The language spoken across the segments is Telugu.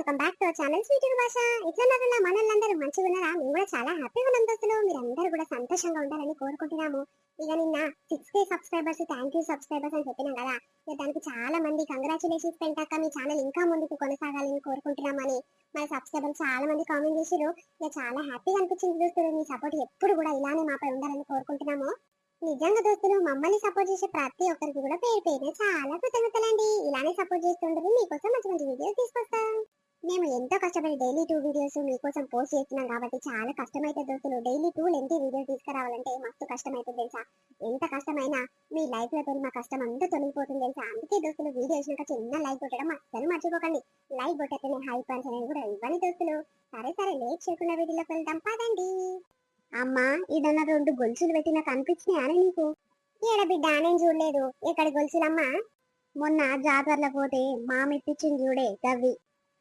Welcome back to channel sweet భాష ఇట్లా మనల్లందరూ మంచిగా ఉన్నారా మేము కూడా చాలా హ్యాపీగా ఉన్నాం దోస్తులు. మీరందరూ కూడా సంతోషంగా ఉండాలని కోరుకుంటున్నాము. ఇక నిన్న six K subscribers thank you subscribers అని చెప్పినాం కదా. ఇక దానికి చాలా మంది కంగ్రాచులేషన్స్ పెంటాక మీ ఛానల్ ఇంకా ముందుకు కొనసాగాలని కోరుకుంటున్నామని మన సబ్స్క్రైబర్స్ చాలా మంది కామెంట్ చేసిరు ఇక చాలా హ్యాపీగా అనిపించింది దోస్తులు. మీ సపోర్ట్ ఎప్పుడు కూడా ఇలానే మాపై ఉండాలని కోరుకుంటున్నాము. నిజంగా దోస్తులు మమ్మల్ని సపోర్ట్ చేసే ప్రతి ఒక్కరికి కూడా పేరు పేరు చాలా కృతజ్ఞతలండి. ఇలానే సపోర్ట్ చేస్తుండదు మీకోసం మంచి మంచి వీడియోస్ తీసుకొస్తాం. మేము ఎంతో కష్టపడి డైలీ టూ వీడియోస్ మీకోసం పోస్ట్ చేస్తున్నాం కాబట్టి చాలా కష్టమైతే దోస్తులు. డైలీ టూ లెంతి వీడియో తీసుకురావాలంటే మస్తు కష్టమైతే తెలుసా? ఎంత కష్టమైనా మీ లైఫ్లో మా కష్టం అంతా తొలగిపోతుంది తెలుసా? అందుకే దోస్తులు వీడియో వచ్చినాక చిన్న లైక్ కొట్టడం అస్సలు మర్చిపోకండి. లైక్ కొట్టే హై పాయింట్స్ అనేది కూడా ఇవ్వండి దోస్తులు. సరే సరే లేట్ చేయకుండా వీడియోలోకి వెళ్దాం. పదండి. అమ్మా ఇదన్న రెండు గొలుసులు పెట్టి నాకు అనిపించినాయని నీకు? ఏడ బిడ్డ నేను చూడలేదు. ఎక్కడ గొలుసులమ్మా? మొన్న జాతరలో పోతే మామిప్పించింది చూడే గవ్వి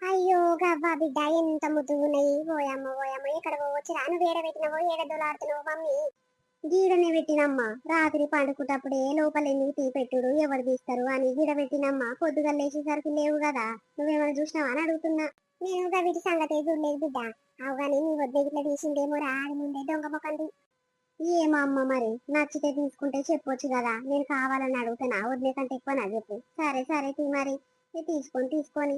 అయ్యో గవ్వ బిడ్డ ఎంత ముద్దుగున్నాయి పోయమ్మ ఓయమ్మ ఇక్కడ పోవచ్చు? రాను వేడ పెట్టినవో ఏడ దొలాడుతున్నావు మమ్మీ. గీడనే పెట్టినమ్మా. రాత్రి పండుకుంటప్పుడే లోపల ఎందుకు తీ పెట్టుడు? ఎవరు తీస్తారు అని గీడ పెట్టినమ్మా. పొద్దుగా లేచేసరికి లేవు కదా. నువ్వేమైనా చూసినావా అని అడుగుతున్నా. నేను ఇంకా వీటి సంగతి చూడలేదు బిడ్డ. అవగానే నీ వద్ద ఇట్లా తీసిండేమో రా ముందే దొంగ మొకంది ఏమో అమ్మ మరి నచ్చితే తీసుకుంటే చెప్పొచ్చు కదా. నేను కావాలని అడుగుతున్నా వదిలే కంటే ఎక్కువ నా చెప్పు. సరే సరే తీ మరి. తీసుకొని తీసుకొని.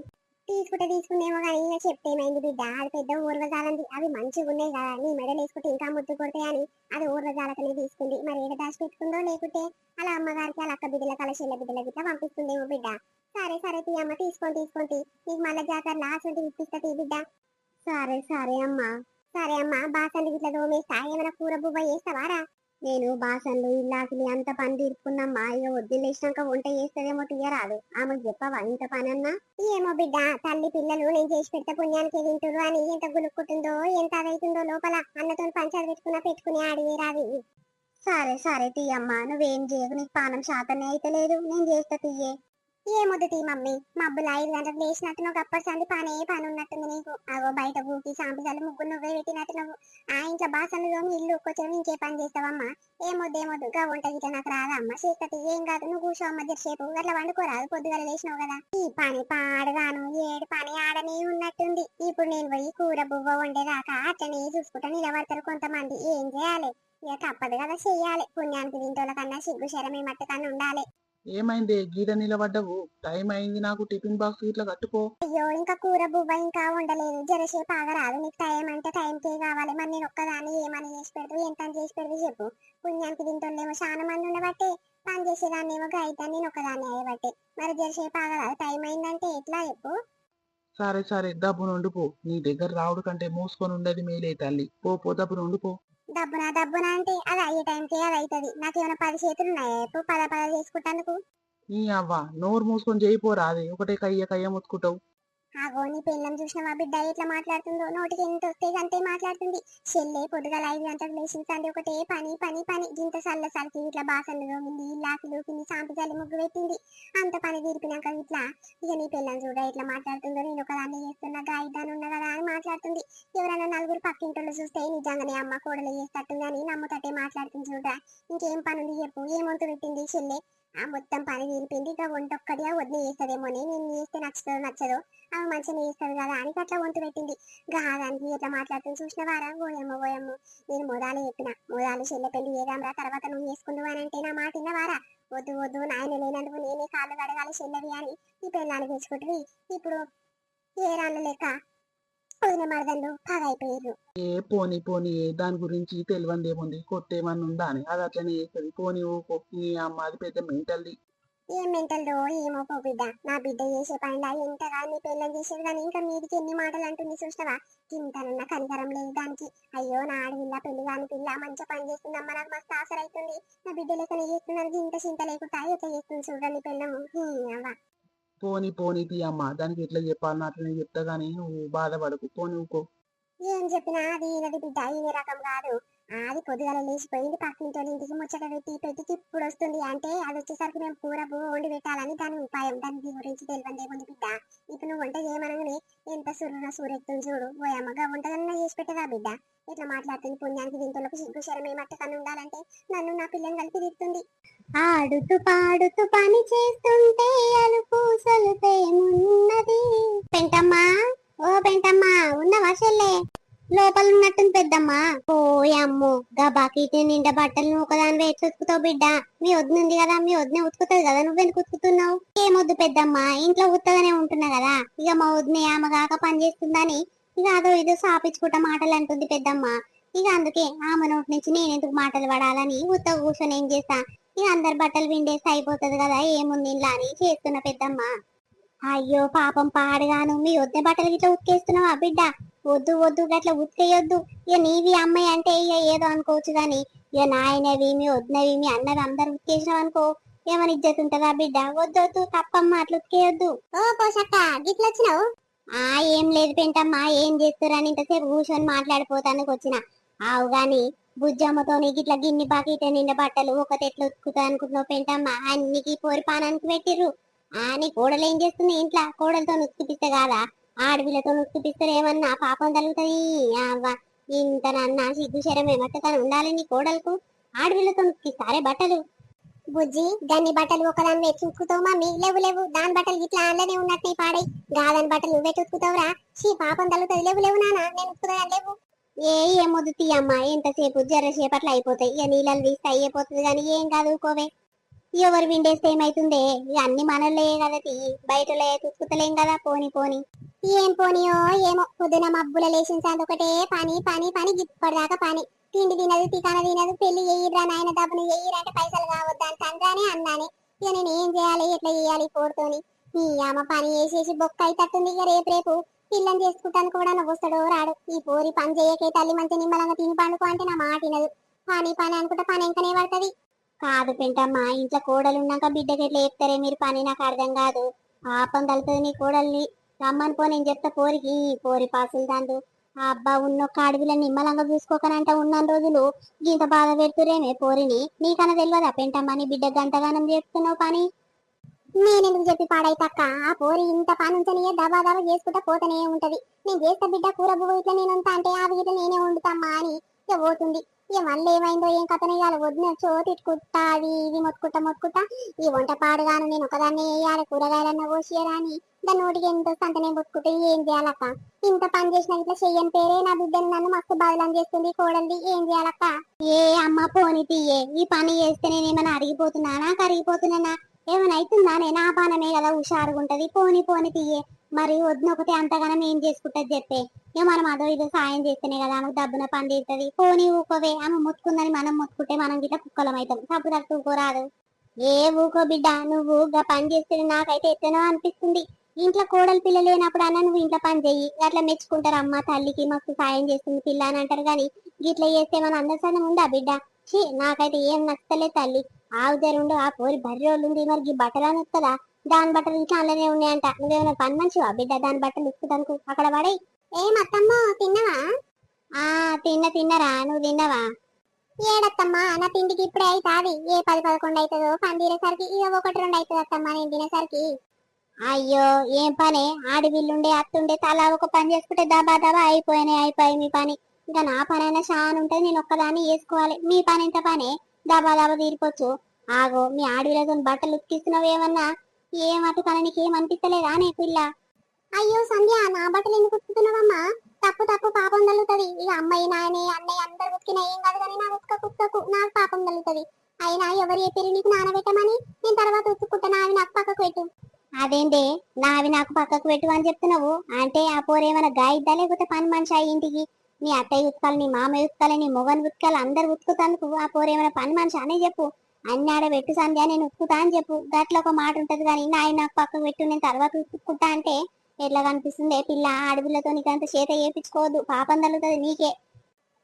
తీసుకుంటే తీసుకునేమో కానీ ఇక చెప్తేమైంది బిడ్డ. అది పెద్ద ఊర్వజాలంది. అవి మంచిగా ఉన్నాయి కదా. నీ మెడలు వేసుకుంటే ఇంకా ముద్దు కొడతాయని అది ఊర్వజాలకనే తీసుకుంది. మరి ఏడ దాచి పెట్టుకుందో లేకుంటే అలా అమ్మగారికి అలా అక్క బిడ్డల కల చెల్ల బిడ్డల గిట్లా పంపిస్తుందేమో బిడ్డ. సరే సరే తీ అమ్మ తీసుకొని తీసుకొని నీకు మళ్ళీ జాతర లాస్ట్ ఉంటే ఇప్పిస్తా తీ బిడ్డ. సరే సరే అమ్మా. సరే అమ్మా బాసన్లు గిట్ల దోమేస్తా. ఏమైనా కూర బువ్వ చేస్తావారా నేను బాసన్లు ఇల్లాకిలి అంత పని తీర్పుకున్నమ్మా ఇక వద్దులేసినాక వంట చేస్తుందేమో తీయరాదు. ఆమెకు చెప్పవా? ఇంత పని అన్నా ఏమో బిడ్డ తల్లి పిల్లలు నేను చేసి పెట్ట పుణ్యానికి తింటురు అని ఎంత గులుక్కుంటుందో ఎంత అదైతుందో లోపల అన్నతో పంచాలు పెట్టుకున్నా పెట్టుకుని ఆడివేరావి సరే సరే తీయమ్మా. నువ్వేం చేయకు? నీకు పానం శాతనే అయితే లేదు నేను చేస్తా తీయే. ఏమొద్దు తీ మమ్మీ మబ్బులు ఐదు గంటలు లేచినట్టు నువ్వు అప్పటి సంది పనే పని ఉన్నట్టుంది నీకు. అవో బయట ఊకి సాంపిజాలు ముగ్గురు నువ్వే పెట్టినట్టు నువ్వు. ఆ ఇంట్లో బాసన్లు ఇల్లు కొంచెం ఇంకే పని చేస్తావమ్మా. ఏమొద్దు ఏమొద్దు. గా వంట గిట్ట నాకు రాదా అమ్మ? చేస్తుంది ఏం కాదు. నువ్వు కూర్చోవమ్మ జరసేపు అట్లా వండుకోరాదు పొద్దుగల లేచినావు కదా. ఈ పని పాడగాను ఏడు పని ఆడనే ఉన్నట్టుంది. ఇప్పుడు నేను పోయి కూర బువ్వ వండేదాకా అట్లనే చూసుకుంటా నిలబడతారు కొంతమంది. ఏం చేయాలి? ఇక తప్పదు కదా చెయ్యాలి. పుణ్యానికి దీంట్లో కన్నా సిగ్గు శరమే మట్టు కన్నా ఉండాలి. ఏమైంది? గీడ నిలబడ్డవు. టైం అయింది నాకు టిఫిన్ బాక్స్ ఇట్లా కట్టుకో. అయ్యో ఇంకా కూర బువ్వ ఇంకా ఉండలేదు జరసేపు ఆగరాదు. నీకు టైం అంటే టైంకే కావాలి. మరి నేను ఒక్కదాన్ని ఏమని చేసి పెడదు ఎంత చేసి పెడదు చెప్పు. పుణ్యానికి తింటుండేమో చాలా మంది ఉండబట్టే పని చేసేదాన్ని ఏమో గైతాన్ని నేను ఒక్కదాన్ని అయ్యబట్టే. మరి జరసేపు ఆగరాదు. టైం అయిందంటే ఎట్లా చెప్పు? సరే సరే. డబ్బు నుండిపో నీ దగ్గర రావుడు కంటే మూసుకొని ఉండేది మేలే తల్లి. పో పో. డబ్బు నుండిపో డబ్బునా డబ్బునా అంటే అది అయ్యే టైంకి అది అవుతుంది. నాకేమైనా పది చేతులు ఉన్నాయా ఎప్పుడు పద పద చేసుకుంటాను నీ అవ్వ నోరు మూసుకొని చేయిపోరా అది. ఒకటే కయ్య కయ్య ముత్తుకుంటావు ఆగో నీ పిల్లం చూసినవా బిడ్డ ఎట్లా మాట్లాడుతుందో? నోటికి ఎంత వస్తే అంతే మాట్లాడుతుంది. చెల్లె పొద్దుగాల ఐదు గంటలకు లేచింది ఒకటే పని పని పని. గింత సల్ల సరికి ఇట్లా బాసన్లు రోగింది ఇల్లాకి లూకింది సాంపు చల్లి ముగ్గు పెట్టింది. అంత పని తీరిపినాక ఇట్లా ఇక నీ పెళ్ళం చూడ ఎట్లా మాట్లాడుతుందో? నేను ఒకదాన్ని చేస్తున్నా గాయిదాన్ని ఉన్నా కదా అని మాట్లాడుతుంది. ఎవరైనా నలుగురు పక్కింటోళ్ళు చూస్తే నిజంగానే అమ్మ కోడలు చేస్తట్టుంది అని నమ్ముతట్టే మాట్లాడుతుంది చూడ. ఇంకేం పనులు చెప్పు? ఏమంతు పెట్టింది చెల్లె? ఆ మొత్తం పని తీరిపింది ఇక వంట ఒక్కటిగా వదిలి చేస్తుందేమోనే నేను చేస్తే నచ్చుతుందో నచ్చదో ఆమె మంచిగా చేస్తుంది కదా అని అట్లా వంతు పెట్టింది. గాదానికి ఎట్లా మాట్లాడుతుంది చూసినవారా? ఓయమ్మ ఓయమ్మ నేను మొదాలు చెప్పిన. మొదాలు చెల్లె పెళ్ళి చేద్దాంరా తర్వాత నువ్వు చేసుకుందు అని అంటే నా మాట వారా వద్దు వద్దు నాయన లేనందుకు నేనే కాళ్ళు కడగాలి చెల్లెవి అని ఈ పెళ్ళాన్ని తెచ్చుకుంటుంది ఇప్పుడు ఏ రాళ్ళు లెక్క? వదిన మరదళ్ళు పగైపోయారు ఏ పోని పోని దాని గురించి తెలియందేముంది కొట్టేమన్నా ఉందా అని? అది అట్లనే చేస్తుంది. పోని ఊకో నీ అమ్మ అది పెద్ద మెంటల్ది. ఏం మెంటల్దో ఏమో పో బిడ్డ. నా బిడ్డ చేసే పనిలా ఎంతగా నీ పెళ్ళని చేసేది కానీ ఇంకా మీదికి ఎన్ని మాటలు అంటుంది చూసినవా? ఇంతనన్నా కనికరం లేదు దానికి. అయ్యో నా ఆడపిల్ల పెళ్ళి కాని పిల్ల మంచిగా పని చేస్తుందమ్మ నాకు మస్తు ఆసర అవుతుంది నా బిడ్డ లెక్కన చేస్తున్నది ఇంత చింత లేకుండా ఎట్లా చేస్తుంది చూడండి పెళ్ళము. అవ్వ. పోని పోని తీ అమ్మ దానికి ఎట్లా చెప్పాలని అట్లనే చెప్తా గానీ నువ్వు బాధపడకు. పోని ఊకో ఏం చెప్పినా అది బిడ్డ ఈయన రకం కాదు. అది పొద్దుగల లేచిపోయింది. పక్కింటి ఇంటికి ముచ్చట పెట్టి పెట్టి ఇప్పుడు వస్తుంది. అంటే అది వచ్చేసరికి మేము కూర పువ్వు వండి పెట్టాలని దాని ఉపాయం దాని గురించి తెలియదే ఉంది బిడ్డ. ఇప్పుడు నువ్వు వంట చేయమనగానే ఎంత సూర్యున సూరెత్తుంది చూడు. ఓ అమ్మగా వంటలన్నా చేసి పెట్టదా బిడ్డ? ఇట్లా మాట్లాడుతుంది పుణ్యానికి దీంట్లోకి సిగ్గు శరం ఏమట్ట కన్ను ఉండాలంటే? నన్ను నా పిల్లని కలిపి తిరుగుతుంది ఆడుతూ పాడుతూ పని చేస్తుంటే అలుపు సలుపేమున్నది పెంటమ్మా ఉన్న వాషల్ లోపల ఉన్నట్టుంది పెద్దమ్మ ఓయమ్మో గా బకెట్ నిండా బట్టలు నువ్వు ఒకదాని ఎట్లా ఉతుకుతావు బిడ్డ. మీ వద్దునుంది కదా మీ వద్దునే ఉతుకుతుంది కదా నువ్వెందుకు ఉతుకుతున్నావు? ఏమొద్దు పెద్దమ్మా ఇంట్లో ఉత్తగానే ఉంటున్నా కదా. ఇక మా వద్దునే ఆమె కాక పని చేస్తుందని ఇక అదో ఇదో సాపించుకుంటా మాటలు అంటుంది పెద్దమ్మ. ఇక అందుకే ఆమె నోటి నుంచి నేను ఎందుకు మాటలు పడాలని ఉత్త కూర్చొని ఏం చేస్తా? ఇక అందరి బట్టలు విండేసి అయిపోతుంది కదా ఏముంది ఇలా అని చేస్తున్న పెద్దమ్మ. అయ్యో పాపం పాడుగాను. మీ వద్ద బట్టలు గిట్లా ఉతికేస్తున్నావా బిడ్డ? వద్దు వద్దు గట్లా ఉతికేయొద్దు. ఇక నీవి అమ్మాయి అంటే ఇక ఏదో అనుకోవచ్చు గాని ఇక నాయనవి మీ వదినవి మీ అన్నవి అందరు ఉతికేసినావు అనుకో ఏమని ఇజ్జత్ ఉంటుందా బిడ్డ? వద్దొద్దు తప్పమ్మ అట్లా ఉతికేయొద్దు. ఓ పోషక్క గిట్ల వచ్చినావు? ఆ ఏం లేదు పెంటమ్మా ఏం చేస్తురని ఇంతసేపు కూర్చొని మాట్లాడిపోతానికి వచ్చిన. ఆవు గాని బుజ్జమ్మతో గిట్ల గిన్ని బాకీట నిండా బట్టలు ఒకటి ఎట్లా ఉతుకుతా అనుకుంటున్నావు పెంటమ్మ? అన్నికి పోరి పానానికి పెట్టిర్రు. ఆ నీ కోడలు ఏం చేస్తుంది ఇంట్లో? కోడలతో నుక్కిపిస్తే కాదా? ఆడపిల్లతో నుక్కిపిస్తారు ఏమన్నా? పాపం తగులుతుంది అవ్వ ఇంత నన్న సిగ్గు శరం ఏమట్టతాను ఉండాలి నీ కోడలకు? ఆడపిల్లతో నుక్కిస్తారే బట్టలు. బుజ్జి దాన్ని బట్టలు ఒకదాని వేసి మీ లేవు లేవు. దాని బట్టలు ఇట్లా అందులోనే ఉన్నట్టు నీ పాడై. గాదని బట్టలు నువ్వే ఉతుకుతావురా. షీ పాపం తగులుతుంది లేవు లేవు నాన్న. నేను ఉతుకుతా లేవు. ఏ ఏమొద్దు తీయమ్మా. ఎంతసేపు జరసేపట్లు అయిపోతాయి. ఇక నీళ్ళని తీస్తే అయిపోతుంది కానీ ఏం కాదు కోవే ఎవరు విండేస్తే ఏమైతుందే? అన్ని మనలే కదా తీ. బయటలే తుక్కుతలేం కదా. పోని పోని. ఏం పోనీయో ఏమో. పొద్దున మబ్బుల లేచిన ఒకటే. పని పని పని. గిప్పటిదాకా పని. తిండి తినదు తికాన తినదు. పెళ్ళి ఎయ్యిరా నాయన డబ్బును ఎయ్యిరంటే పైసలు కావద్దాని తండ్రానే అన్నానే. ఇక నేను ఏం చేయాలి? ఎట్లా చేయాలి? పోడుతోని నీ అమ్మ పని చేసేసి బొక్క అయితట్టుంది ఇక రేపు రేపు. పిల్లని చేసుకుంటాను కూడా నువ్వు వస్తాడో రాడు. ఈ పోరి పని చేయకే తల్లి మంచి నిమ్మలంగా తిని పండుకో అంటే నా మాట తినదు పని పని అనుకుంటే పని ఎంకనే పడుతుంది. కాదు పెంటమ్మ ఇంట్లో కోడలున్నాక బిడ్డకి ఎట్లా చెప్తారే? మీరు పని నాకు అర్థం కాదు. పాపం తలుతుంది నీ కోడల్ని రమ్మని పో నేను చెప్తా పోరికి. పోరి పాసులు తండు. ఆ అబ్బా ఉన్నొక్క అడవిలో నిమ్మలంగా చూసుకోకనంట ఉన్న రోజులు. ఇంత బాధ పెడుతురేమే పోరిని. నీకన్నా తెలియదా పెంటమ్మా నీ బిడ్డ గంటగానం చేస్తున్నావు పని? నేనెందుకు చెప్పి పాడైతక్క ఆ పోరి ఇంత పని ఉంచనియే దబా దబా చేసుకుంటా పోతనే ఉంటది. నేను చేస్తా బిడ్డ కూర బువ్వ ఇట్లా నేను అంటే ఆ ఇట్లా నేనే వండుతామ్మా అని. పోతుంది. ఇక మళ్ళీ ఏమైందో ఏం కథనే ఇవాళ వదిన చోటిట్టుకుంటా అది ఇది మొత్తుకుంటా మొత్తుకుంటా. ఈ వంట పాడుగాను నేను ఒకదాన్ని వేయాలి కూరగాయలన్నా కోసియరా అని దాని నోటికి ఎంత వస్తే అంత నేను ఏం చేయాలక్క? ఇంత పని చేసిన ఇట్లా చెయ్యని పేరే నా బిడ్డను నన్ను మస్తు బదలం చేస్తుంది కోడలిది. ఏం చేయాలక్క? ఏ అమ్మ పోని తీయే ఈ పని చేస్తే నేను ఏమైనా అరిగిపోతున్నానా కరిగిపోతున్నానా ఏమైనా అవుతుందా నేను ఆ పానమే కదా హుషారుగా ఉంటది పోని పోని తీయే. మరి వద్దున ఒకటి అంతగానం ఏం చేసుకుంటది చెప్పే? ఇక మనం అదో ఇదో సాయం చేస్తేనే కదా ఆమెకు డబ్బున పని తీరుతుంది పోనీ ఊకోవే ఆమె ముత్తుకుందని మనం ముత్తుకుంటే మనం గిట్ల కుక్కలం అవుతాం తప్పు తప్పు ఊకోరాదు ఏ ఊకో బిడ్డ నువ్వు గా పని చేస్తే నాకైతే ఎత్తనో అనిపిస్తుంది. ఇంట్లో కోడలు పిల్ల లేనప్పుడు అన్న నువ్వు ఇంట్లో పని చెయ్యి. అట్లా మెచ్చుకుంటారు అమ్మ తల్లికి మస్తు సాయం చేస్తుంది పిల్ల అని అంటారు కానీ గిట్లా చేస్తే మన అందరిసానం ఉందా బిడ్డ? చీ నాకైతే ఏం నచ్చలే తల్లి. ఆవు జరుండు ఆ పోరి బర్రెలు ఉంది మరి ఈ బట్టలు అని వస్తుందా దాని బట్టలు ఇట్లా అందులోనే ఉన్నాయంట. నువ్వేమైనా పని మంచివా బిడ్డ? దాని బట్టలు ఉత్తుతానికి అక్కడ పడే ఏం తిన్నవా? ఆ తిన్న తిన్నరా నువ్వు తిన్నవా? ఏడత్తమ్మా నా తిండికి ఇప్పుడే అవుతాది ఏ పది పదకొండు అవుతుందో పని తీరేసరికి ఇక ఒకటి రెండు అవుతుంది అత్తమ్మా నేను తినేసరికి అయ్యో ఏం పనే? ఆడవిల్లుండే అత్తుండే తలా ఒక పని చేసుకుంటే దబా దబా అయిపోయినాయి అయిపోయి మీ పని. ఇంకా నా పని అయినా చాలా ఉంటుంది నేను ఒక్కదాన్ని చేసుకోవాలి. మీ పని ఎంత పనే? దబా దబా తీరిపోవచ్చు. ఆగో మీ ఆడవిలతో బట్టలు ఉతికిస్తున్నావు ఏమన్నా ఏం అటు నీకు ఏం నీ పిల్ల అయ్యో సంధ్య నా బట్టలు ఎందుకు ఉతుకుతున్నావమ్మా? తప్పు తప్పు పాపం తల్లుతుంది. ఇక అమ్మాయి నాయనే అన్నయ్య అందరు ఉతికినా ఏం కాదు కానీ నాకు ఉతక కుక్కకు నాకు పాపం తల్లుతుంది. అయినా ఎవరు చెప్పారు నీకు నానబెట్టమని నేను తర్వాత ఉతుక్కుంటా నావి నాకు పక్కకు పెట్టు. అదేంటే నావి నాకు పక్కకు పెట్టు అని చెప్తున్నావు? అంటే ఆ పోరేమైనా గాయిద్దా లేకపోతే పని మనిషి అయ్యి ఇంటికి? నీ అత్తయ్య ఉతకాలి నీ మామయ్య ఉతకాలి నీ మొగన్ ఉతకాలి అందరు ఉతుకుతానికి ఆ పోరేమైనా పని మనిషి అనే చెప్పు. అన్ని ఆడ పెట్టు సంధ్య నేను ఉతుకుతా అని చెప్పు. గట్ల ఒక మాట ఉంటది కానీ నాయన నాకు పక్కకు పెట్టు నేను తర్వాత ఉతుక్కుంటా అంటే ఎట్లా కనిపిస్తుంది? పిల్ల ఆడపిల్లతో నీకంత చేత చేపించుకోవద్దు. పాపం తల్లుతుంది నీకే.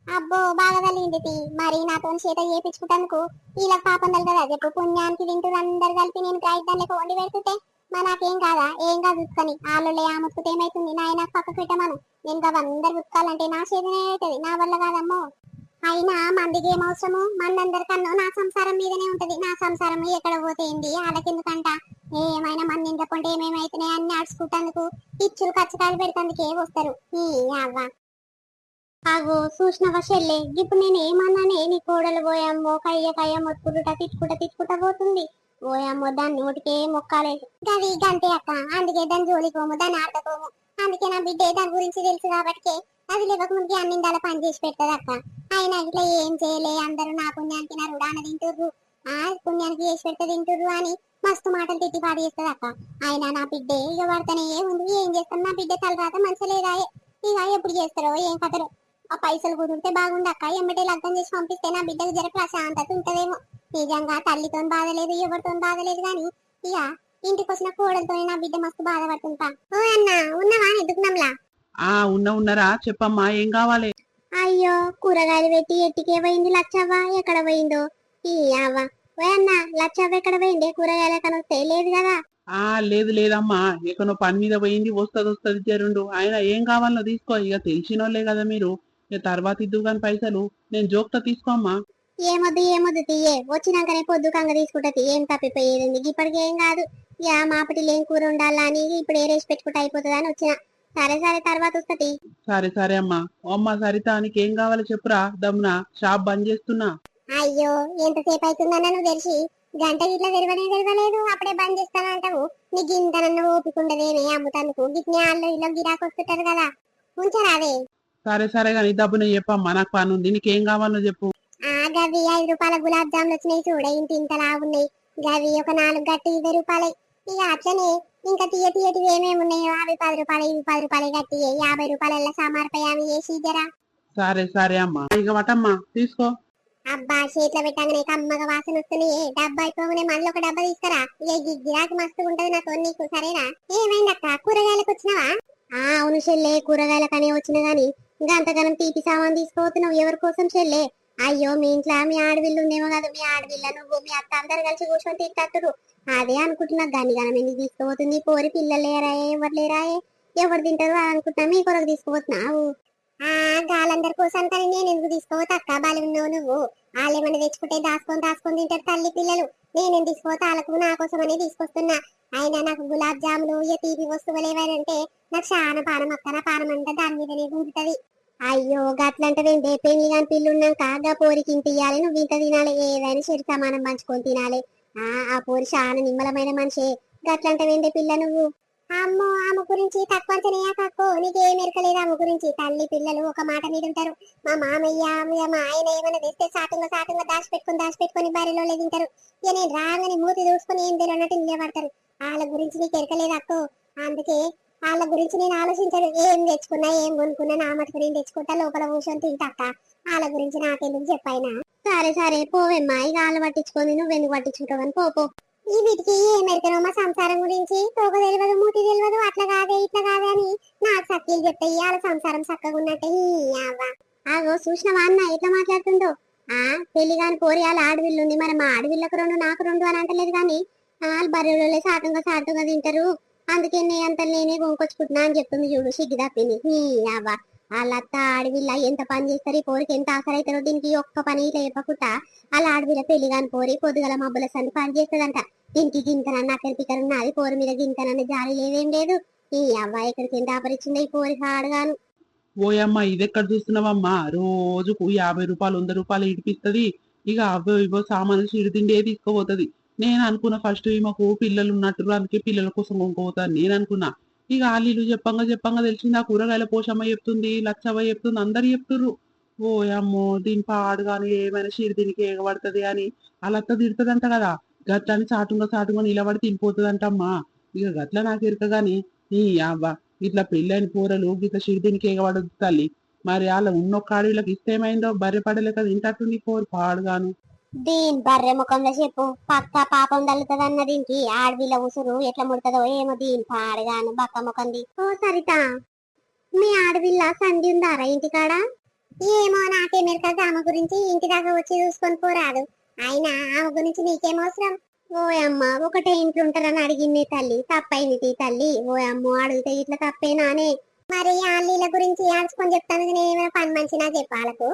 అబ్బో బాగా తల్లింది మరి నాతో చేత చేపించుకుంటానుకు ఇలా పాపం తల్లుతుందా? చెప్పు పుణ్యానికి తింటూ అందరు కలిపి నేను గాయద్దాం లేక వండి పెడుతుంటే మా నాకేం కాదా? ఏం కాదు ఉత్కని ఆలోలే ఆ ముట్టుకుంటే ఏమైతుంది? నాయన పక్కకు పెట్టమను. నేను కాదు అందరు ఉత్కాలంటే నా చేతనే అవుతుంది. నా వల్ల కాదమ్మో. అయినా మందికి ఏం అవసరము? మందందరికన్నా నా సంసారం మీదనే ఉంటది. నా సంసారం ఎక్కడ పోతే ఏంది? వాళ్ళకెందుకంట? ఏమైనా మంది ఇంట్లో కొంటే ఏమేమైతున్నాయి అన్ని ఆడుచుకుంటందుకు ఇచ్చులు కచ్చకాయలు పెడతందుకే వస్తారు. ఈ అవ్వ. ఆగో చూసినవా చెల్లె? ఇప్పుడు నేను ఏమన్నానే? నీ కోడలు పోయామ్మో కయ్య కయ్య మొత్తుకుంటా తిట్టుకుంటా తిట్టుకుంటా పోతుంది. ఓయమ్మో దాన్ని నోటికే మొక్కాలే. గది గంతే అక్క. అందుకే దాని జోలికోము దాన్ని ఆడకోము అందుకే నా బిడ్డ దాని గురించి తెలుసు కాబట్టి అది లేవక అన్ని ఇందాల పని చేసి పెడతాది అక్క. ఆయన ఇట్లా ఏం చేయలే అందరూ నా పుణ్యానికి నా రుడాన తింటుర్రు. ఆ పుణ్యానికి చేసి పెడితే తింటుర్రు అని మస్తు మాటలు తిట్టి పాడు చేస్తుంది అక్క. ఆయన నా బిడ్డే ఇక పడతానే ఉంది ఏం చేస్తాం నా బిడ్డ తలరాత మంచి లేదా? ఇక ఎప్పుడు చేస్తారో ఏం కథరో ఆ పైసలు కుదిరితే బాగుండక్క ఎమ్మటే లగ్నం చేసి పంపిస్తే నా బిడ్డకు జర ప్రశాంతత ఉంటదేమో. నిజంగా తల్లితో బాధ లేదు ఎవరితో బాధ లేదు కానీ ఇక ఇంటికి వచ్చిన కోడలతో నా బిడ్డ మస్తు బాధపడుతుంటా ఓ అన్న ఉన్నవా? ఎదుకునంలా ఆ ఉన్న ఉన్నరా? చెప్పమ్మా ఏం కావాలి? అయ్యో కూరగాయలు పెట్టి ఎట్టికే పోయింది లచ్చవ్వ? ఎక్కడ పోయిందో? ఈ అవ్వ. ఓ అన్న లచ్చవ్వ ఎక్కడ పోయింది? కూరగాయలు ఎక్కడ వస్తే లేదు కదా? ఆ లేదు లేదమ్మా. ఎక్కడో పని మీద పోయింది వస్తది వస్తది జరుండు. ఆయన ఏం కావాలో తీసుకో. ఇక తెలిసినోళ్ళే కదా మీరు. ఇక తర్వాత ఇద్దు కాని పైసలు. నేను జోక్తో తీసుకోమ్మా. ఏమొద్దు ఏమొద్దు తీయే. వచ్చినాకనే పొద్దు కంగ తీసుకుంటది ఏం తప్పిపోయేది ఇప్పటికి ఏం కాదు. ఇక మాపటిలో ఏం కూర ఉండాలా అని ఇప్పుడు ఏరేసి పెట్టుకుంటే అయిపోతుంది అని వచ్చిన. సరే సరే తర్వాత వస్తది సరే సరే అమ్మా. అమ్మ సరిత నీకు ఏం కావాలో చెప్పురా? దమ్మున షాప్ బంద్ చేస్తున్నా. అయ్యో ఎంతసేపు అవుతుందన్న నువ్వు తెలిసి. గంట ఇట్లా తెరవనే తెరవలేదు. అప్పుడే బంద్ చేస్తానంటావు నీకు ఇంతనన్న ఓపిక ఉండదేమే అమ్ముతందుకు. గిట్నే వాళ్ళు ఇలా గిరాకు వస్తుంటారు కదా. ఉంచరాదే. సరే సరే గాని దబ్బున చెప్పమ్మా. నాకు పని ఉంది నీకేం కావాలో చెప్పు. గవి ఐదు రూపాయల గులాబ్ జాములు వచ్చినాయి చూడ ఇంత ఇంతలా ఉన్నాయి. గవి ఒక నాలుగు గట్టి ఇరవై రూపాయలు. ఇక అట్లనే ఇంకా తీయ తీయటి ఏమేమి ఉన్నాయో అవి పది రూపాయలు ఇవి పది రూపాయలు గట్టి యాభై రూపాయల సామార్పై అవి వేసి జరా. సరే సరే అమ్మా. ఇక వటమ్మా తీసుకో. అబ్బా చేతిలో పెట్టగానే కమ్మగా వాసన వస్తున్నాయి. డబ్బా అయిపోగానే మళ్ళీ ఒక డబ్బా తీసుకురా. ఇక ఈ గిరాకి మస్తు ఉంటది నాతో నీకు సరేనా? ఏమైందక్క కూరగాయలకు వచ్చినావా? ఆ అవును చెల్లె కూరగాయలకనే వచ్చిన గాని ఇంకా అంతగానం తీపి సామాన్ తీసుకోవతున్నావు ఎవరి కోసం చెల్లె? అయ్యో మీ ఇంట్లో మీ ఆడవిల్లు ఉందేమో కదా. మీ ఆడవిల్ల నువ్వు మీ అత్త అందరు కలిసి కూర్చొని తిట్టట్టురు అదే అనుకుంటున్నా దాన్ని కానీ ఎందుకు తీసుకుపోతుంది? పోరి పిల్లలు లేరాయే ఎవరు లేరాయే ఎవరు తింటారు అనుకుంటున్నా మీ కొరకు తీసుకుపోతున్నావు. ఆ గాలందరి కోసం కానీ నేను ఎందుకు తీసుకోవద్దు అక్క బాలున్నావు నువ్వు? వాళ్ళు ఏమైనా తెచ్చుకుంటే దాచుకొని దాచుకొని తింటారు తల్లి పిల్లలు. నేనేం తీసుకోవద్దు వాళ్ళకు నా కోసం అనేది తీసుకొస్తున్నా. అయినా నాకు గులాబ్ జాములు ఇక తీపి వస్తువులు ఏవైనా అంటే నాకు చాలా పానం అక్క నా పానం అంతా దాని మీదనే గుంటుతుంది అయ్యో గట్లంటే వెంటే పెళ్ళి కాని పిల్లు ఉన్నాక గా పోరికి ఇంత ఇయ్యాలి. నువ్వు ఇంత తినాలి. ఏదైనా చెడు సమానం పంచుకొని తినాలి. ఆ ఆ పోరి చాలా నిమ్మలమైన మనిషి. గట్లంటే వెంటే పిల్ల నువ్వు? అమ్మో ఆమె గురించి తక్కువ అంచనయ్యా కక్కో నీకేం ఎరకలేదు ఆమె గురించి? తల్లి పిల్లలు ఒక మాట మీద ఉంటారు. మా మామయ్య మీ- మా ఆయన ఏమైనా తెస్తే సాటంగా సాటంగా దాచిపెట్టుకుని దాచిపెట్టుకుని బరిలో తింటారు. ఇక నేను రాగానే మూతి చూసుకుని ఏం తెలియనట్టు నిలబడతారు. వాళ్ళ గురించి నీకు ఎరకలేదు అక్కో. అందుకే వాళ్ళ గురించి నేను ఆలోచించాను ఏం తెచ్చుకున్నా ఏం కొనుక్కున్నా నా మటుకు నేను తెచ్చుకుంటా లోపల కూర్చొని తింటాక వాళ్ళ గురించి నాకెందుకు చెప్పైనా? సరే సరే పోవేమ్మా. ఇక వాళ్ళు పట్టించుకొని నువ్వు ఎందుకు పట్టించుకుంటావని పో ఈ వీటికి ఏమెరకనో మా సంసారం గురించి తోక తెలియదు మూతి తెలియదు అట్లా కాదే ఇట్లా కాదే అని నాకు సత్యలు చెప్తాయి. వాళ్ళ సంసారం చక్కగా ఉన్నట్టే. ఈ అవ్వ. ఆగో చూసినవా అన్న? ఎట్లా మాట్లాడుతుందో? ఆ పెళ్ళి కాని పోరి వాళ్ళ ఆడవిల్లు ఉంది మరి మా ఆడవిళ్ళకు రెండు నాకు రెండు అని అంటలేదు కానీ వాళ్ళు బర్రెలు సాటుగా సాటుగా తింటారు. అందుకే నే అంత నేనే కొనుకొచ్చుకుంటున్నా అని చెప్తుంది చూడు సిగ్గు తప్పింది ఈ అవ్వ. వాళ్ళ అత్త ఆడవిల్ల ఎంత పని చేస్తారు ఈ పోరికి ఎంత ఆసరైతారో దీనికి ఒక్క పని లేపకుండా వాళ్ళ ఆడవిల్ల పెళ్ళి కాని పోరి పొద్దుగల మబ్బుల సంది పని చేస్తుందంట. దీనికి గింతనన్న అక్కడ పిక్కర్ పోరు మీద గింతనన్న జాలి లేదేం లేదు. ఈ అవ్వ ఇక్కడికి ఎంత ఆపరిచింది ఈ పోరి హాడుగాను ఓయమ్మ ఇది ఎక్కడ చూస్తున్నావమ్మా? రోజుకు యాభై రూపాయలు వంద రూపాయలు ఇడిపిస్తది. ఇక అవో ఇవో సామాన్లు చిరుతిండే తీసుకోపోతుంది. నేను అనుకున్న ఫస్ట్ ఈమెకు పిల్లలు ఉన్నట్టు అందుకే పిల్లల కోసం కొనుక్కోతాను నేను అనుకున్నా ఇక ఆలీలు చెప్పంగా చెప్పంగా తెలిసింది ఆ కూరగాయల పోషమ్మ చెప్తుంది లచ్చవ్వ చెప్తుంది అందరు చెప్తుర్రు. అమ్మో దీని పాడు కానీ ఏమైనా చిరు దీనికి ఎగబడుతుంది అని అలత్త తిడుతుందంట కదా. గట్లని చాటుగా చాటుగా నిలబడి తినిపోతుందంటమ్మా. ఇక గట్ల నాకు ఇరకగాని నీ ఈ అవ్వ ఇట్లా పెళ్ళైన కూరలు ఇట్లా చిరుదినికి ఎగబడదు తల్లి. మరి వాళ్ళ ఉన్నొక్క ఆడవిళ్ళకి ఇస్తేమైందో బర్రె పడలేక తింటట్టుంది పోరు పాడుగాను. దీని బర్రె ముఖంలో చెప్పు. పక్క పాపం తల్లుతుంది అన్న దీనికి. ఆడవిల్ల ఉసురు ఎట్లా ముడుతుందో ఏమో దీని పాడగాను బక్క ముఖంది. ఓ సరిత మీ ఆడవిల్ల సంధి ఉందారా ఇంటికాడ? ఏమో నాకే మెరకదు ఆమె గురించి ఇంటి దాకా వచ్చి చూసుకొని పోరాదు. అయినా ఆమె గురించి నీకేం అవసరం? ఓ అమ్మ ఒకటే ఇంట్లో ఉంటారని అడిగింది తల్లి. తప్పైంది తల్లి. ఓ అమ్మో అడిగితే ఇట్లా తప్పేనానే మరి ఆళ్ళ గురించి ఆడుచుకొని చెప్తాను నేను ఏమైనా పని మనిషినా చెప్పాలకు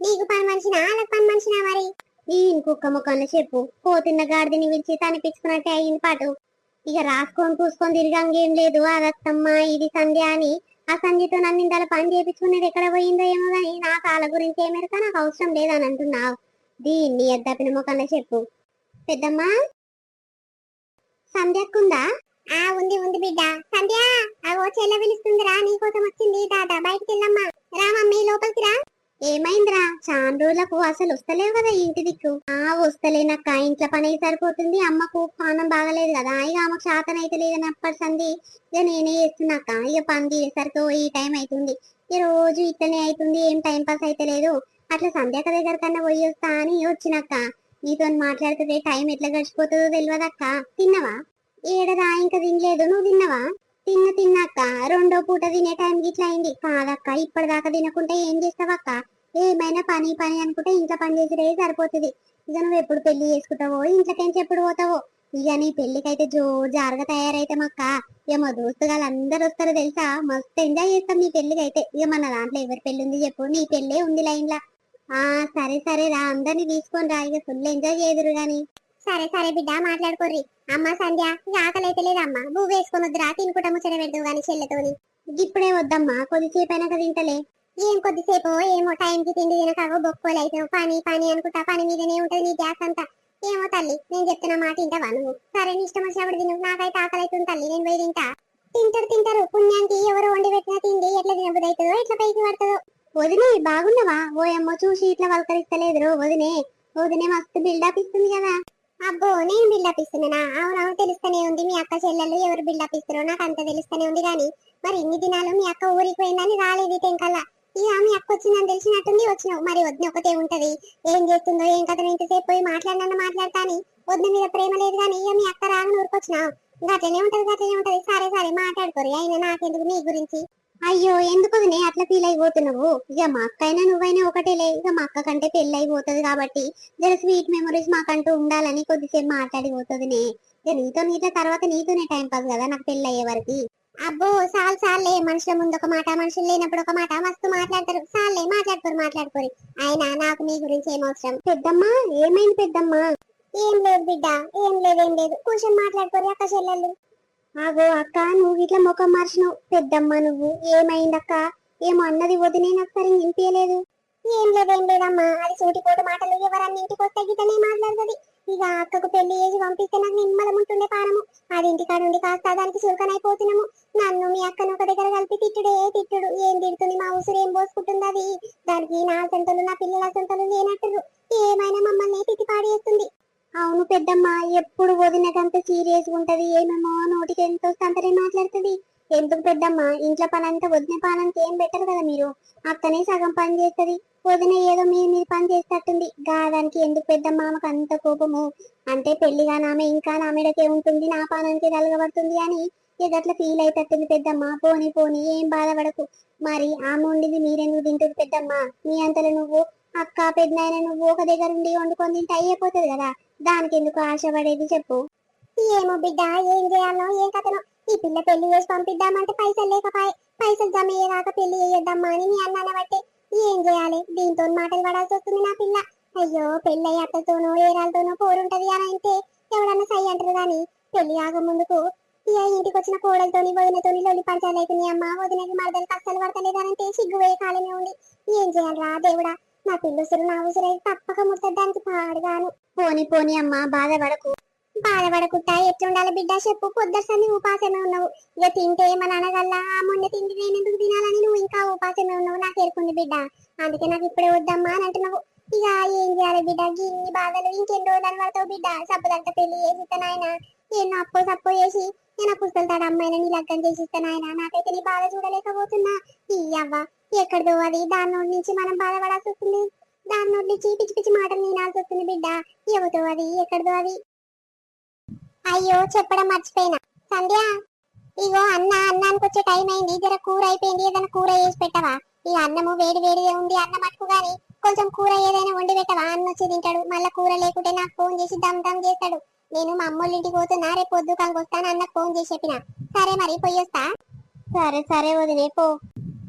నీకు పని మనిషినా వాళ్ళకి పని మనిషినా మరి? ఈ కుక్క ముఖంలో చెప్పు. పోతున్న గాడిదని విడిచి తనిపించుకున్నట్టే అయింది పాటు. ఇక రాసుకొని పూసుకొని తిరిగంగేం లేదు. అదత్తమ్మ ఇది సంధ్య అని ఆ సంధ్యతో నన్ను ఇందాల పని చేపించుకునేది ఎక్కడ పోయిందో ఏమో కానీ నా కాల గురించి ఏమెరక నాకు అవసరం లేదని అంటున్నావు. దీన్ని ఎద్దపిన ముఖంలో చెప్పు. పెద్దమ్మా? సంధ్యక్కుందా? ఆ ఉంది ఉంది బిడ్డ. సంధ్య అగో చెల్ల పిలుస్తుందిరా. నీకోసం వచ్చింది దాదా బయటికి వెళ్ళమ్మా రా మమ్మీ లోపలికి రా. ఏమైందిరా? చాలా రోజులకు అసలు వస్తలేవు కదా ఇంటి దిక్కు. ఆ వస్తలేనక్క. ఇంట్లో పని సరిపోతుంది. అమ్మకు పానం బాగలేదు కదా. ఇక ఆమెకు శాతం అయితే లేదని అప్పటి సంది ఇక నేనే చేస్తున్నాక ఇక పని తీరేసరికి ఈ టైం అవుతుంది ఈ రోజు ఇట్లనే అవుతుంది ఏం టైం పాస్ అయితే లేదు. అట్లా సంధ్యాక దగ్గర కన్నా పోయి వస్తా అని వచ్చినక్క. నీతో మాట్లాడుతుంటే టైం ఎట్లా గడిచిపోతుందో తెలియదక్క తిన్నవా? ఏడదా? ఇంకా తినలేదు. నువ్వు తిన్నవా? తిన్న తిన్నాక రెండో పూట తినే టైం గిట్లా అయింది. కాదక్క ఇప్పటిదాకా తినకుంటే ఏం చేస్తావక్క? ఏమైనా పని పని అనుకుంటే ఇంట్లో పని చేసిరే సరిపోతుంది. ఇక నువ్వు ఎప్పుడు పెళ్ళి చేసుకుంటావో ఇంట్లోకెంచి ఎప్పుడు పోతావో? ఇక నీ పెళ్ళికైతే జో జారుగా తయారైతామక్క ఇక మా దోస్తుగాళ్ళు అందరు వస్తారు తెలుసా? మస్తు ఎంజాయ్ చేస్తాం నీ పెళ్ళికైతే ఇక మన దాంట్లో ఎవరి పెళ్ళి ఉంది చెప్పు? నీ పెళ్ళే ఉంది లైన్ లా ఆ సరే సరే రా అందరినీ తీసుకొని రా. ఇక ఫుల్ ఎంజాయ్ చేయదురు గాని సరే సరే బిడ్డ మాట్లాడుకోర్రి. అమ్మ సంధ్య ఆకలైతే లేదమ్మా. నువ్వు వేసుకొని వద్దురా తినుకుంటా ముచ్చట పెడతావు గాని చెల్లెతోని. ఇప్పుడే వద్దమ్మా కొద్దిసేపు అయినాక తింటలే. ఏం కొద్దిసేపు ఏమో టైంకి తిండి తినకాగో బొక్కోలు అయితే పని పని అనుకుంటా పని మీదనే ఉంటది నీ గ్యాస్ అంతా. ఏమో తల్లి నేను చెప్తున్న మాట తింటావా నువ్వు? సరే నీ ఇష్టం వచ్చినప్పుడు తిను నాకైతే ఆకలి అవుతుంది తల్లి నేను పోయి తింటా. తింటారు తింటారు పుణ్యానికి ఎవరు వండి పెట్టినా తిండి ఎట్లా తినబుద్ధి అవుతుందో ఎట్లా పైకి పడుతుందో. వదినే బాగున్నావా? ఓ అమ్మ చూసి ఇట్లా వలకరిస్తలేదు వదినే. వదినే మస్తు బిల్డప్ ఇస్తుంది కదా. అబ్బో నేను బిల్డప్ ఇస్తున్నానా అవునవును తెలుస్తూనే ఉంది. మీ అక్క చెల్లెలు ఎవరు బిల్డప్ ఇస్తారో నాకు అంత తెలుస్తూనే ఉంది కానీ మరి ఇన్ని దినాలు మీ అక్క ఊరికి పోయిందని రాలేదు ఈ టెంకల్లా ఇక మీ అక్క వచ్చిందని తెలిసినట్టుంది వచ్చినావు. మరి వదిన ఒకటే ఉంటది. ఏం చేస్తుందో ఏం కథ ఇంతసేపు పోయి మాట్లాడినన్న మాట్లాడతాని. వదిన మీద ప్రేమ లేదు కానీ ఇక మీ అక్క రాగా ఊరికొచ్చినావు. గట్లనే ఉంటది గట్లనే ఉంటది. సరే సరే మాట్లాడుకోరు. అయినా నాకెందుకు నీ గురించి? అయ్యో ఎందుకు వదినే అట్లా ఫీల్ అయిపోతున్నావు? ఇక మా అక్క అయినా నువ్వైనా ఒకటేలే ఇక మా అక్క కంటే పెళ్ళి అయిపోతుంది కాబట్టి జర స్వీట్ మెమరీస్ మాకంటూ ఉండాలని కొద్దిసేపు మాట్లాడిపోతుందినే ఇక నీతో నీతో తర్వాత నీతోనే టైం పాస్ కదా నాకు పెళ్ళి అయ్యే వరకు. అబ్బో సాల్ సాల్లే మనుషుల ముందు ఒక మాట మనుషులు లేనప్పుడు ఒక మాట మస్తు మాట్లాడతారు. సాల్లే మాట్లాడుకోరు మాట్లాడుకోరు. అయినా నాకు నీ గురించి ఏం అవసరం? పెద్దమ్మా ఏమైంది పెద్దమ్మా? ఏం లేదు బిడ్డ ఏం లేదు ఏం లేదు. కూర్చొని మాట్లాడుకోరు అక్క చెల్లెళ్ళు. ఆగో అక్క నువ్వు ఇట్లా ముఖం మార్చినావు. పెద్దమ్మ నువ్వు. ఏమైందక్క? ఏమో అన్నది వదినే నాకు సరే నింపించలేదు ఏం లేదు లేదమ్మా. అది సూటిపోటు మాటలు ఎవరన్నా ఇంటికి వస్తే గిట్టనే మాట్లాడుతుంది. ఇక అక్కకు పెళ్ళి చేసి పంపిస్తే నాకు నిమ్మలం ఉంటుండే పానము. అది ఇంటికాడ ఉండి కాస్త దానికి చురుకనైపోతున్నాము. నన్ను మీ అక్కను ఒక దగ్గర కలిపి తిట్టుడే తిట్టుడు. ఏం తిడుతుంది మా ఉసురు? ఏం పోసుకుంటుంది అది? దానికి నా సొంతలు నా పిల్లల సొంతలు లేనట్టు ఏమైనా మమ్మల్ని తిట్టి పాడేస్తుంది అవును పెద్దమ్మ ఎప్పుడు వదినకంత సీరియస్ ఉంటది. ఏమేమో నోటికి ఎంతో సంతరే మాట్లాడుతుంది. ఎందుకు పెద్దమ్మ ఇంట్లో పని అంతా వదిన పానంతా ఏం బెటర్ కదా మీరు? అక్కనే సగం పని చేస్తుంది. వదిన ఏదో మీ మీద పని చేస్తట్టుంది. గాదానికి ఎందుకు పెద్దమ్మ ఆమెకు అంత కోపము? అంటే పెళ్ళిగా నామె ఇంకా నా ఉంటుంది నా పానానికి తలగబడుతుంది అని ఎదట్లా ఫీల్ అయితట్టుంది పెద్దమ్మ. పోని పోని ఏం బాధపడకు. మరి ఆమె ఉండింది మీరెందుకు తింటుంది పెద్దమ్మ? మీ అంతలో నువ్వు అక్క పెద్ద నువ్వు ఒక దగ్గర ఉండి వండుకొని తింటే అయిపోతుంది కదా. దానికి ఎందుకు ఆశపడేది చెప్పు. ఏమో బిడ్డ ఏం చేయాలో ఏం కథనో. ఈ పిల్ల పెళ్ళి చేసి పంపిద్దామంటే పైసలు లేకపాయే. పైసలు జమ అయ్యేదాకా పెళ్ళి చేయొద్దమ్మా అని మీ అన్న బట్టి. ఏం చేయాలి? దీంతో మాటలు పడాల్సి వస్తుంది నా పిల్ల. అయ్యో పెళ్ళి అత్తతోనో ఏరాలతోనో పోరుంటది అని అంటే ఎవడన్నా సై అంటారు కానీ పెళ్ళి ఆగ ముందుకు ఇక ఇంటికి వచ్చిన కోడలతోని వదినతోని లొలి పంచాలు అవుతున్నాయి అమ్మ వదినకి మరదలు కష్టాలు పడతలేదనంటే సిగ్గుపోయే కాలమే ఉంది. ఏం చేయాలరా దేవుడా? నా పిల్లుసురు నా ఉసురు తప్పక ముట్టడానికి పాడుగాను. పోని పోని అమ్మా బాధపడకు. బాధపడకుండా ఎట్లుండాలి బిడ్డ చెప్పు. పొద్దుసరి ఉపాసమే ఉన్నావు. ఇక తింటే మన నాన్నగల్లా ఆ మొన్న తిండి నేను ఎందుకు తినాలని? నువ్వు ఇంకా ఉపాసమే ఉన్నావు. నాకు ఏర్కుంది బిడ్డ. అందుకే నాకు ఇప్పుడే వద్దమ్మా అని అంటున్నావు. ఇక ఏం చేయాలి బిడ్డ? ఇన్ని బాధలు ఇంకెన్ని రోజులు పడతావు బిడ్డ? సబ్బులంతా పెళ్ళి చేసి ఇస్తానాయన ఎన్నో అప్పో సప్పో చేసి నేను పుస్తలు అమ్మాయిని నీ లగ్గం చేసి ఇస్తానాయన నాకైతే నీ బాధ చూడలేకపోతున్నా. ఈ అవ్వ ఎక్కడిదో అది దాని నుంచి మనం బాధపడాల్సి వస్తుంది. దాని నోటి పిచ్చి పిచ్చి మాటలు వినాల్సి వస్తుంది బిడ్డ. ఎవతో అది ఎక్కడదో అది. అయ్యో చెప్పడం మర్చిపోయినా. సంధ్య ఇగో అన్న అన్నానికి వచ్చే టైం అయింది. జర కూర అయిపోయింది. ఏదైనా కూర వేసి పెట్టవా? ఈ అన్నము వేడి వేడిగా ఉంది. అన్నం మటుకు గాని కొంచెం కూర ఏదైనా వండి పెట్టవా? అన్న వచ్చి తింటాడు. మళ్ళీ కూర లేకుంటే నాకు ఫోన్ చేసి దమ్ దమ్ చేస్తాడు. నేను మా అమ్మోళ్ళ ఇంటికి పోతున్నా. రేపు పొద్దుకాలకు వస్తాను. అన్నకు ఫోన్ చేసి చెప్పిన. సరే మరి పోయి వస్తా. సరే సరే వదిలే పో.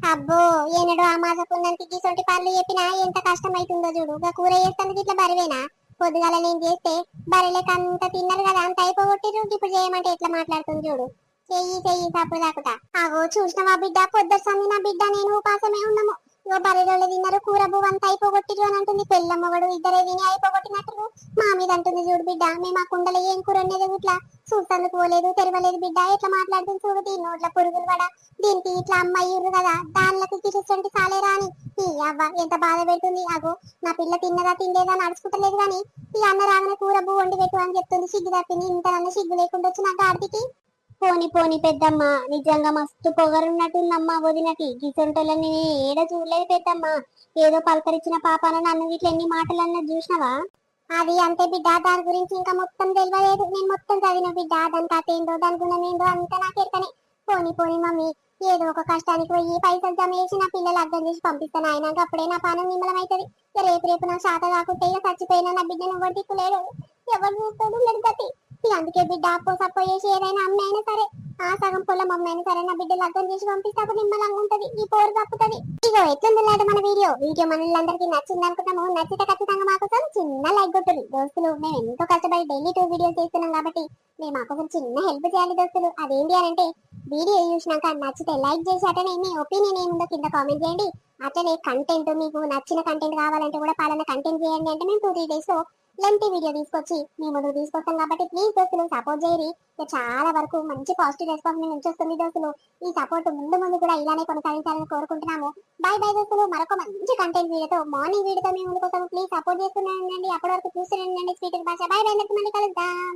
అబ్బో ఏనాడు ఆ మాసకున్నంత గీసొంటి పనులు చెప్పినా ఎంత కష్టమైతుందో చూడు. ఇక కూర చేస్తాను ఇట్లా బరివేనా? పొద్దుగాల నేను చేస్తే బరిలేక అంత తిన్నారు కదా అంత అయిపోగొట్టిరు ఇప్పుడు చేయమంటే ఎట్లా మాట్లాడుతుంది చూడు. చెయ్యి చెయ్యి తప్పుడు దాకుట అగో చూసినవా బిడ్డ? పొద్దు పొద్దుసంది నా బిడ్డ నేను ఉపాసమే ఉన్నాము. ఓ బర్రెడోళ్ళు తిన్నారు కూర బువ్వ అయిపోగొట్టిరు అని అంటుంది. పెళ్ళమ్మగడు ఇద్దరే విని అయిపోగొట్టినట్టు మా మీద అంటుంది చూడు బిడ్డ. మేము ఆ కుండలో ఏం కూర ఉండేది ఇట్లా చూసేందుకు పోలేదు తెరవలేదు బిడ్డ. ఎట్లా మాట్లాడుతుంది చూడు దీని నోట్ల పురుగులు పడ దీనికి ఇట్లా అమ్మాయిర్రు కదా. దానిలకు కిరిసంటి సాలేరా అని ఈ అవ్వ ఎంత బాధ పెడుతుంది. అగో నా పిల్ల తిన్నదా తిండేదా నడుచుకుంటలేదు కానీ ఈ అన్న రాగానే కూర బువ్వ వండి పెట్టు అని చెప్తుంది. సిగ్గు తప్పింది ఇంత సిగ్గు లేకుండా వచ్చి నా గాడికి పోని పోని పెద్దమ్మ నిజంగా మస్తు పొగరున్నట్టుందమ్మా వదినకి. గిసొంటలని ఏడ చూడలేదు పెద్దమ్మ? ఏదో పలకరించిన పాపాన నన్ను ఇట్లా ఎన్ని మాటలు అన్నది చూసినావా? అది అంతే బిడ్డ దాని గురించి ఇంకా మొత్తం తెలియలేదు. నేను మొత్తం చదివిన బిడ్డ దాని కథ ఏందో దాని గుణం ఏందో అంతా నాకు ఎరకనే పోని పోని మమ్మీ ఏదో ఒక కష్టానికి పోయి పైసలు జమ చేసి నా పిల్లలు అర్థం చేసి పంపిస్తాను ఆయన అప్పుడే నా పానం నిమ్మలం అవుతుంది రేపు రేపు నా శాత కాకుంటే ఇక చచ్చిపోయినా నా బిడ్డను ఎవరు దిక్కులేడు ఎవరు చూస్తాడు లేదు గతి. ఇక అందుకే బిడ్డ అప్పో సప్పో చేసి ఏదైనా అమ్మ అయినా సరే ఆ సగం పొలం అమ్మ అయినా సరే నా బిడ్డలు అర్థం చేసి పంపిస్తే అప్పుడు నిమ్మలంగా ఉంటది ఈ పోరు తప్పుతుంది ఇగో ఎట్లుంది మన వీడియో? వీడియో మనల్లందరికీ నచ్చింది అనుకుంటాము నచ్చితే ఖచ్చితంగా మాకోసం చిన్న లైక్ కొట్టుడు. దోస్తులు మేము ఎంతో కష్టపడి డైలీ టూ వీడియోస్ చేస్తున్నాం కాబట్టి మేము మాకోసం చిన్న హెల్ప్ చేయాలి దోస్తులు. అదేంటి అని అంటే వీడియో చూసినాక నచ్చితే లైక్ చేసి అటనే మీ ఒపీనియన్ ఏముందో కింద కామెంట్ చేయండి. అట్లనే కంటెంట్ మీకు నచ్చిన కంటెంట్ కావాలంటే కూడా పాలన కంటెంట్ చేయండి అంటే మేము టూ త్రీ డేస్ లో వీడియో తీసుకొచ్చి మీ ముందుకు తీసుకొస్తాం కాబట్టి ప్లీజ్ దోస్తులు సపోర్ట్ చేయరు. ఇక చాలా వరకు మంచి పాజిటివ్ రెస్పాన్స్ నుంచి వస్తుంది దోస్తులు. ఈ సపోర్ట్ ముందు ముందు కూడా ఇలానే కొనసాగించాలని కోరుకుంటున్నాము. బై బై దోస్తులు. మరొక మంచి కంటెంట్ వీడియోతో మార్నింగ్ వీడియోతో మీ ముందుకు వస్తాము. ప్లీజ్ సపోర్ట్ చేస్తూనే ఉండండి. అప్పటి వరకు చూస్తూనే ఉండండి. స్పీకర్ భాష బై బై మళ్ళీ కలుద్దాం.